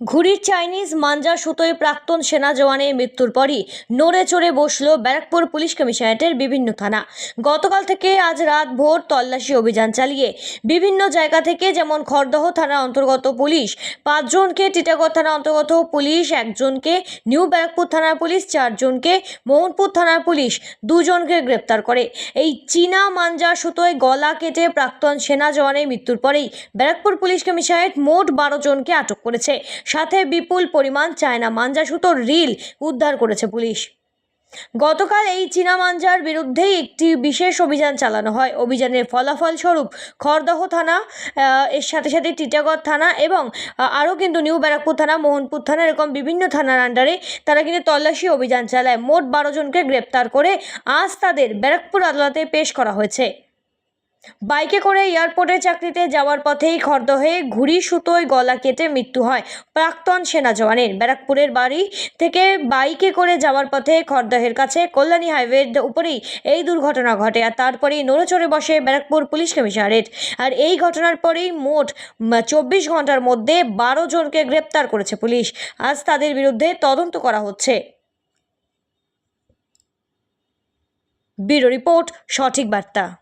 ঘুড়ির চাইনিজ মাঞ্জা সুতোয় প্রাক্তন সেনা জওয়ানের মৃত্যুর পরই নড়ে চড়ে বসল ব্যারাকপুর পুলিশ কমিশনারেটের বিভিন্ন থানা। গতকাল থেকে আজ রাত ভোর তল্লাশি অভিযান চালিয়ে বিভিন্ন জায়গা থেকে যেমন খড়দহ থানার অন্তর্গত পুলিশ, পাঁচজনকে টিটাগড় থানার অন্তর্গত পুলিশ, একজনকে নিউ ব্যারাকপুর থানার পুলিশ, চারজনকে মোহনপুর থানার পুলিশ, দুজনকে গ্রেপ্তার করে। এই চীনা মাঞ্জা সুতোয় গলা কেটে প্রাক্তন সেনা জওয়ানের মৃত্যুর পরেই ব্যারাকপুর পুলিশ কমিশনারেট মোট বারো জনকে আটক করেছে। সাথে বিপুল পরিমাণ চায়না মাঞ্জা সুতোর রিল উদ্ধার করেছে পুলিশ। গতকাল এই চীনা মাঞ্জার বিরুদ্ধেই একটি বিশেষ অভিযান চালানো হয়। অভিযানের ফলাফল স্বরূপ খড়দহ থানা এর সাথে সাথে টিটাগড় থানা এবং আরও কিন্তু নিউ ব্যারাকপুর থানা, মোহনপুর থানা, এরকম বিভিন্ন থানার আন্ডারে তারা কিন্তু তল্লাশি অভিযান চালায়। মোট বারো জনকে গ্রেপ্তার করে আজ তাদের ব্যারাকপুর আদালতে পেশ করা হয়েছে। বাইকে করে এয়ারপোর্টে চাকরিতে যাওয়ার পথেই খড়দহে ঘুড়ি সুতোয় গলা কেটে মৃত্যু হয় প্রাক্তন সেনা জওয়ানের। ব্যারাকপুরের বাড়ি থেকে বাইকে করে যাওয়ার পথে খড়দহের কাছে কল্যাণী হাইওয়ের উপরেই এই দুর্ঘটনা ঘটে আর তারপরেই নড়েচড়ে বসে ব্যারাকপুর পুলিশ কমিশনারেট। আর এই ঘটনার পরেই মোট চব্বিশ ঘণ্টার মধ্যে বারো জনকে গ্রেপ্তার করেছে পুলিশ। আজ তাদের বিরুদ্ধে তদন্ত করা হচ্ছে। ব্যুরো রিপোর্ট, সঠিক বার্তা।